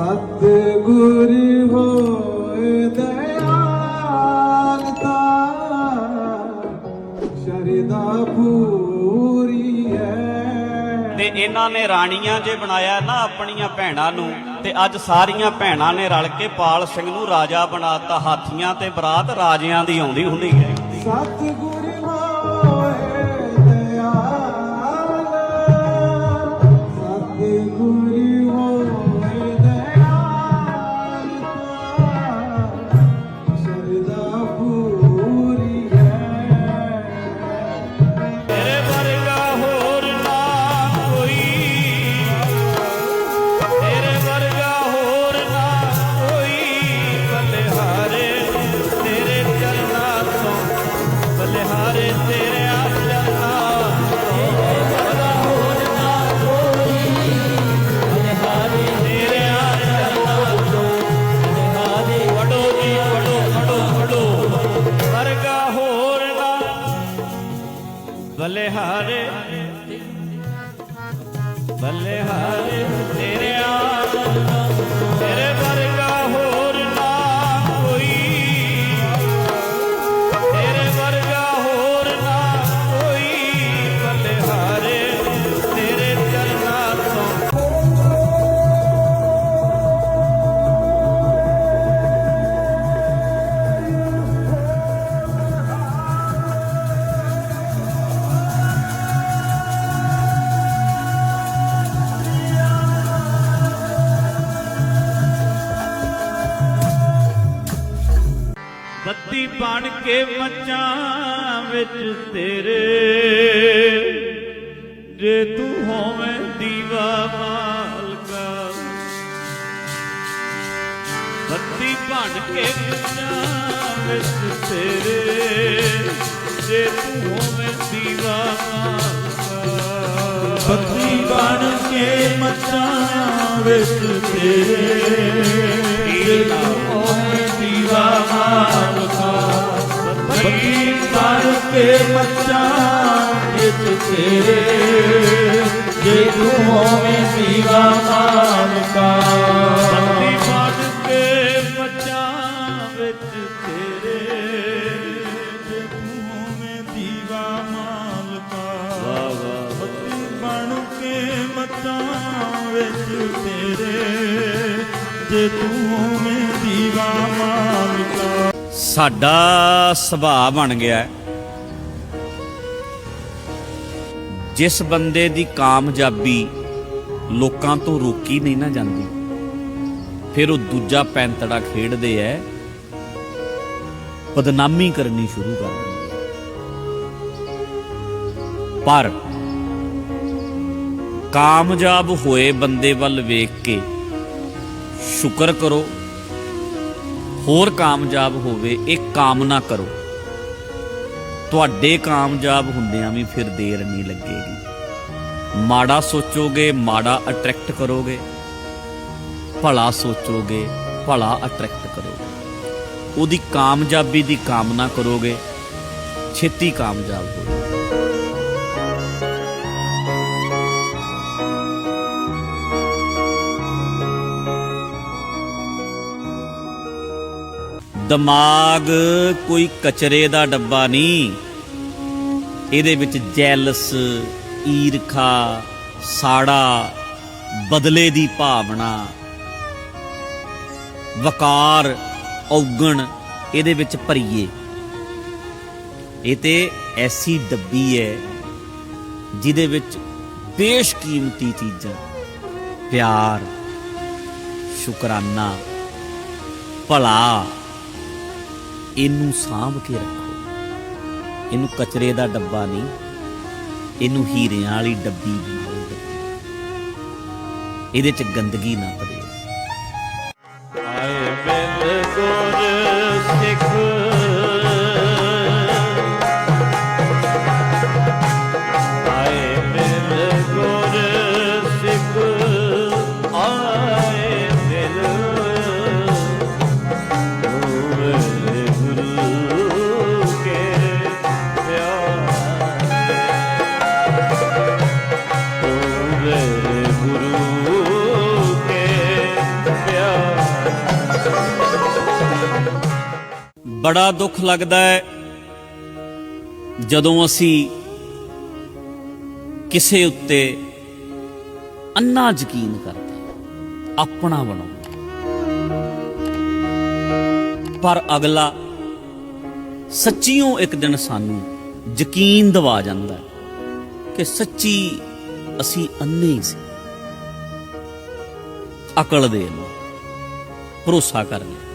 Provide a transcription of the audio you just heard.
ਸਤਿਗੁਰ ਹੋਏ ਦਇਆਲਤਾ ਸ਼ਰਦਾ ਪੂਰੀ ਹੈ ਤੇ ਇਹਨਾਂ ਨੇ ਰਾਣੀਆਂ ਜੇ ਬਣਾਇਆ ਨਾ ਆਪਣੀਆਂ ਭੈਣਾਂ ਨੂੰ ਤੇ ਅੱਜ ਸਾਰੀਆਂ ਭੈਣਾਂ ਨੇ ਰਲ ਕੇ ਪਾਲ ਸਿੰਘ ਨੂੰ ਰਾਜਾ ਬਣਾਤਾ ਹਾਥੀਆਂ ਤੇ ਬਰਾਤ ਰਾਜਿਆਂ ਦੀ ਆਉਂਦੀ ਹੁੰਦੀ ਹੈ। ਸਤਿਗੁਰ ਬਲਿਹਾਰੇ ਬਲਿਹਾਰੇ ਤੇਰੇ ਆ ਬਣ ਕੇ ਮੱਚਾਂ ਵਿੱਚ ਤੇਰੇ। ਜੇ ਤੂੰ ਹੋਵੇਂ ਦੀਵਾ ਮਾਲਕਾ, ਬੱਤੀ ਬਣ ਕੇ ਮੱਚਾਂ ਵਿੱਚ ਤੇਰੇ। ਜੇ ਤੂੰ ਹੋਵੇਂ ਦੀਵਾ ਮਾਲਕਾ, ਬੱਤੀ ਬਣ ਕੇ ਮੱਚਾਂ ਵਿੱਚ ਤੇਰੇ। ਓਏ ਕੇ ਮੱਚਾਂ ਵਿੱਚ ਤੇਰੇ ਜੇ ਤੂੰ ਹੋਵੇਂ ਦੀਵਾ ਮਾਲਕਾ। ਬੱਤੀ ਬਣ ਕੇ ਮੱਚਾਂ ਵਿੱਚ ਤੇਰੇ ਜੇ ਤੂੰ ਹੋਵੇਂ ਦੀਵਾ ਮਾਲਕਾ। ਵਾਹ ਬੱਤੀ ਬਣ ਕੇ ਮੱਤਾਂ ਵਿੱਚ ਤੇਰੇ ਜੇ ਤੂੰ ਹੋਵੇਂ ਦੀਵਾ ਮਾਲਕਾ। ਸਾਡਾ ਸੁਭਾਅ ਬਣ ਗਿਆ। ਹੈ। ਜਿਸ ਬੰਦੇ ਦੀ ਕਾਮਯਾਬੀ ਲੋਕਾਂ ਤੋਂ ਰੋਕੀ ਨਹੀਂ ਨਾ ਜਾਂਦੀ, ਫਿਰ ਉਹ ਦੂਜਾ ਪੈਂਤੜਾ ਖੇਡਦੇ ਐ, ਬਦਨਾਮੀ ਕਰਨੀ ਸ਼ੁਰੂ ਕਰ ਦਿੰਦੇ ਪਰ ਕਾਮਯਾਬ ਹੋਏ ਬੰਦੇ ਵੱਲ ਵੇਖ ਕੇ ਸ਼ੁਕਰ ਕਰੋ, ਹੋਰ ਕਾਮਯਾਬ ਹੋਵੇ ਇਹ ਕਾਮਨਾ ਕਰੋ। ਤੁਹਾਡੇ ਕਾਮਯਾਬ ਹੁੰਦਿਆਂ ਵੀ ਫਿਰ ਦੇਰ ਨਹੀਂ ਲੱਗੇਗੀ। ਮਾੜਾ ਸੋਚੋਗੇ, ਮਾੜਾ ਅਟਰੈਕਟ ਕਰੋਗੇ। ਭਲਾ ਸੋਚੋਗੇ, ਭਲਾ ਅਟਰੈਕਟ ਕਰੋਗੇ। ਉਹਦੀ ਕਾਮਯਾਬੀ ਦੀ ਕਾਮਨਾ ਕਰੋਗੇ, ਛੇਤੀ ਕਾਮਯਾਬ ਹੋਵੋਗੇ। ਦਿਮਾਗ ਕੋਈ ਕਚਰੇ ਦਾ ਡੱਬਾ ਨਹੀਂ। ਇਹਦੇ ਵਿੱਚ ਜੈਲਸ, ਈਰਖਾ, ਸਾੜਾ, ਬਦਲੇ ਦੀ ਭਾਵਨਾ, ਵਕਾਰ, ਔਗਣ ਇਹਦੇ ਵਿੱਚ ਭਰੀਏ। ਇਹ ਤੇ ਐਸੀ ਡੱਬੀ ਹੈ ਜਿਹਦੇ ਵਿੱਚ ਬੇਸ਼ਕੀਮਤੀ ਚੀਜ਼ਾਂ, ਪਿਆਰ, ਸ਼ੁਕਰਾਨਾ, ਭਲਾ। ਇਹਨੂੰ ਸਾਂਭ ਕੇ ਰੱਖੋ। ਇਹਨੂੰ ਕਚਰੇ ਦਾ ਡੱਬਾ ਨਹੀਂ, ਇਹਨੂੰ ਹੀਰਿਆਂ ਵਾਲੀ ਡੱਬੀ ਬਣਾਓ ਇਹਦੇ ਚ ਗੰਦਗੀ ਨਾ ਭਰਿਓ ਬੜਾ ਦੁੱਖ ਲੱਗਦਾ ਹੈ ਜਦੋਂ ਅਸੀਂ ਕਿਸੇ ਉੱਤੇ ਅੰਨਾ ਯਕੀਨ ਕਰਦੇ ਆਪਣਾ ਬਣਾਉਂਦੇ ਪਰ ਅਗਲਾ ਸੱਚੀਓ ਇੱਕ ਦਿਨ ਸਾਨੂੰ ਯਕੀਨ ਦਿਵਾ ਜਾਂਦਾ ਕਿ ਸੱਚੀ ਅਸੀਂ ਅੰਨੇ ਹੀ ਸੀ। ਅਕਲ ਦੇ ਲਓ, ਭਰੋਸਾ ਕਰ ਲਿਆ